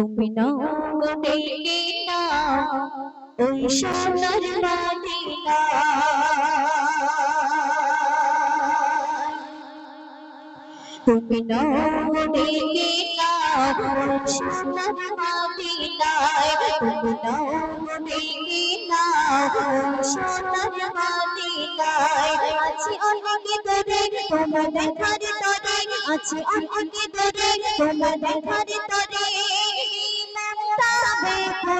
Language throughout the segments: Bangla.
তুমি নাও গো ডেকে নাও। ওই সোনার মাদিনা তুমি নাও গো ডেকে নাও। ওই সোনার মাদিনায় তুমি নাও গো ডেকে নাও। ওই সোনার মাদিনায় আছি অনেক দূরে তোমার দেখার তরে। আছি অনেক দূরে তোমার দেখার তরে।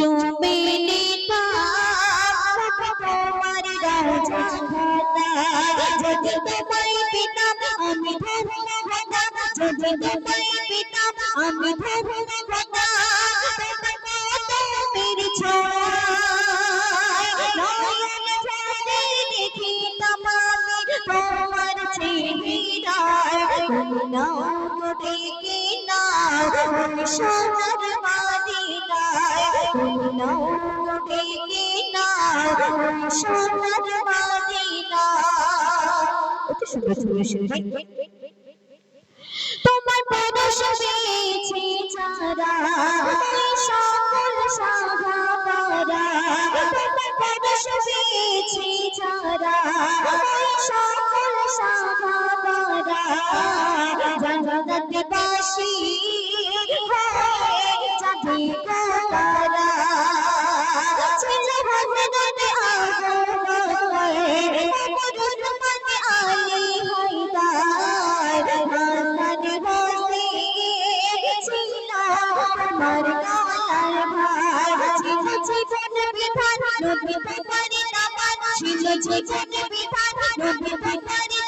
চুমে তোমার রাজা যদি তোমায় পেতাম আমি ধন্য হতাম যদি তোমায় পেতাম আমি ধন্য হতাম মেরে নাও ডেকে মাদিনায় ডেকে নাও সোনার মাদিনায় অতি সুন্দর সুন্দর সুন্দর তোমার পরশ পেয়েছি যারা সকল সাহাবারা তোমার পরশ পেয়েছি যারা সকল সাহাবারা জান্নাতে বাসি নবী তোমারি নামান ছিল জীবন বিধান নবী তোমারি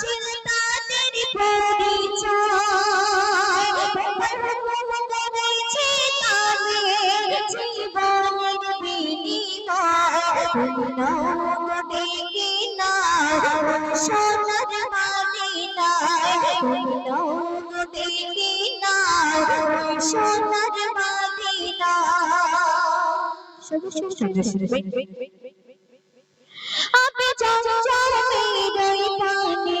ছিল তাদের পরিচয় করেছে তাদের জীবনের বিনিময় তুমি নাও সোনার নাও সোনার মাদিনায় আমি চঞ্চল মেরই পানে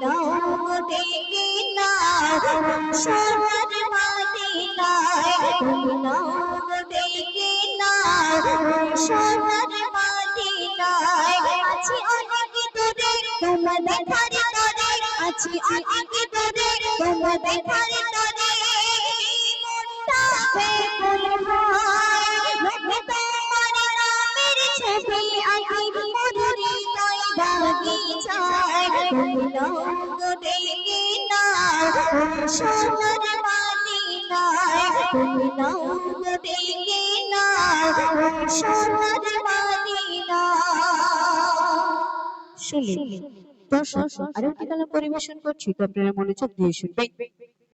গো ডেকে নাও সোনার মাদিনায় গো ডেকে নাও সোনার মাদিনায় আছি অনেক দূরে তোমার দেখার দূরে শুনলেন দর্শক আরেকটি গান পরিবেশন করছি। তো আপনারা মনোযোগ দিয়ে শুনবেন।